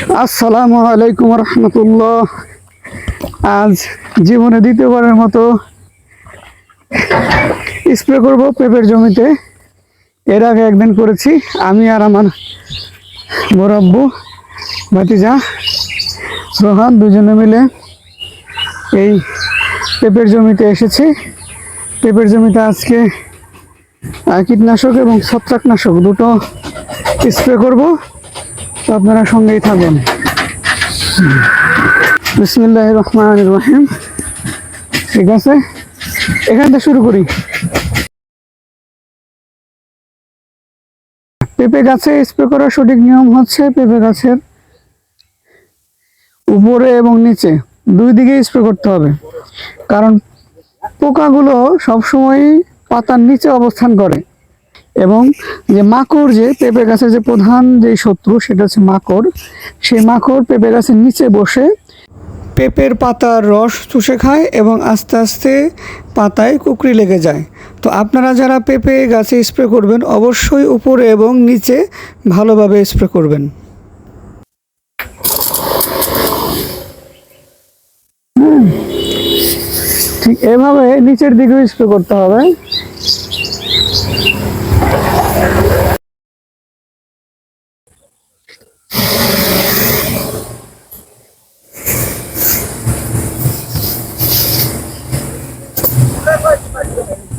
আসসালামু আলাইকুম রহমতুল্লাহ। আজ জীবনে দ্বিতীয়বারের মতো স্প্রে করব পেঁপের জমিতে। এর আগে একদিন করেছি, আমি আর আমার মোরাব্বু ভাতিজা রোহান দুজনে মিলে এই পেঁপের জমিতে এসেছি। পেঁপের জমিতে আজকে কীটনাশক এবং ছত্রাকনাশক দুটো স্প্রে করব। তো আপনারা সঙ্গেই থাকবেন বিসমিল্লাহ রহমান রহিম। ঠিক আছে? এখান থেকে শুরু করি। পেঁপে গাছে স্প্রে করার সঠিক নিয়ম হচ্ছে পেঁপে গাছের উপরে এবং নিচে দুই দিকে স্প্রে করতে হবে। কারণ পোকাগুলো সবসময় পাতার নিচে অবস্থান করে। এবং যে মাকড় যে পেঁপে গাছের যে প্রধান যে শত্রু, সেটা হচ্ছে মাকড়। সেই মাকড় পেঁপে গাছের নিচে বসে পেঁপের পাতার রস চুষে খায় এবং আস্তে আস্তে পাতায় কুকরি লেগে যায়। তো আপনারা যারা পেঁপে গাছে স্প্রে করবেন, অবশ্যই উপরে এবং নিচে ভালোভাবে স্প্রে করবেন। ঠিক এভাবে নিচের দিকেও স্প্রে করতে হবে। Vai, vai, vai, vai.